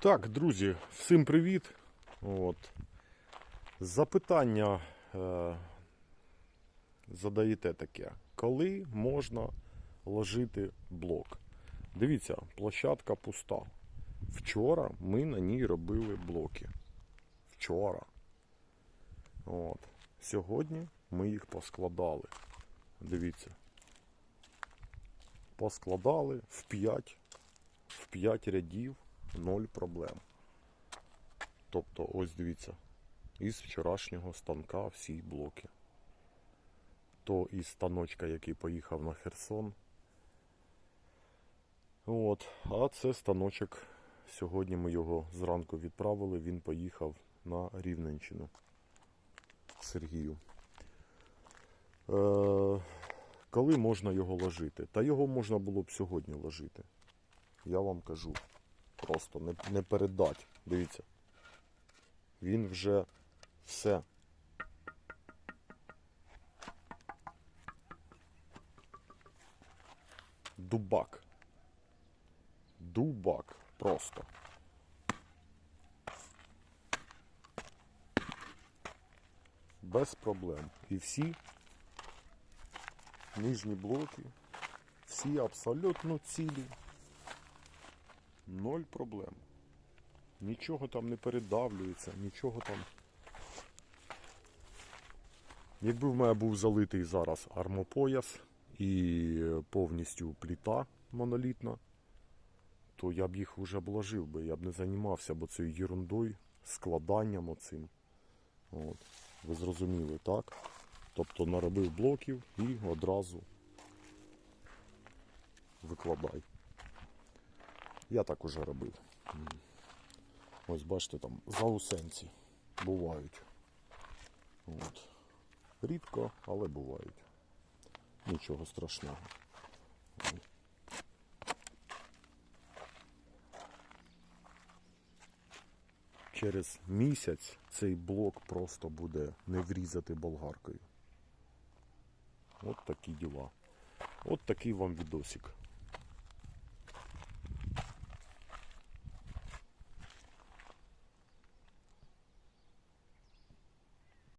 Так, друзі, всім привіт. От. Запитання е, задаєте таке. Коли можна ложити блок? Дивіться, площадка пуста. Вчора ми на ній робили блоки. Вчора. От. Сьогодні ми їх поскладали. Дивіться. Поскладали в 5, в 5 рядів, 0 проблем. Тобто, ось дивіться, із вчорашнього станка всі блоки. То із станочка, який поїхав на Херсон. От, а це станочок. Сьогодні ми його зранку відправили, він поїхав на Рівненщину. Сергію. Е, коли можна його ложити? Та його можна було б сьогодні ложити. Я вам кажу. Просто не, не передать. Дивіться. Він вже все. Дубак. Дубак. Просто. Без проблем. І всі нижні блоки, всі абсолютно цілі. Ноль проблем. Нічого там не передавлюється, нічого там. Якби в мене був залитий зараз армопояс і повністю пліта монолітна, то я б їх вже обложив би, я б не займався бо цією ерундою, складанням оцим. От. Ви зрозуміли, так? Тобто наробив блоків і одразу викладай. Я так уже робив. Ось бачите, там заусенці бувають. От. Рідко, але бувають. Нічого страшного. Через місяць цей блок просто буде не врізати болгаркою. От такі діла. От такий вам відосик.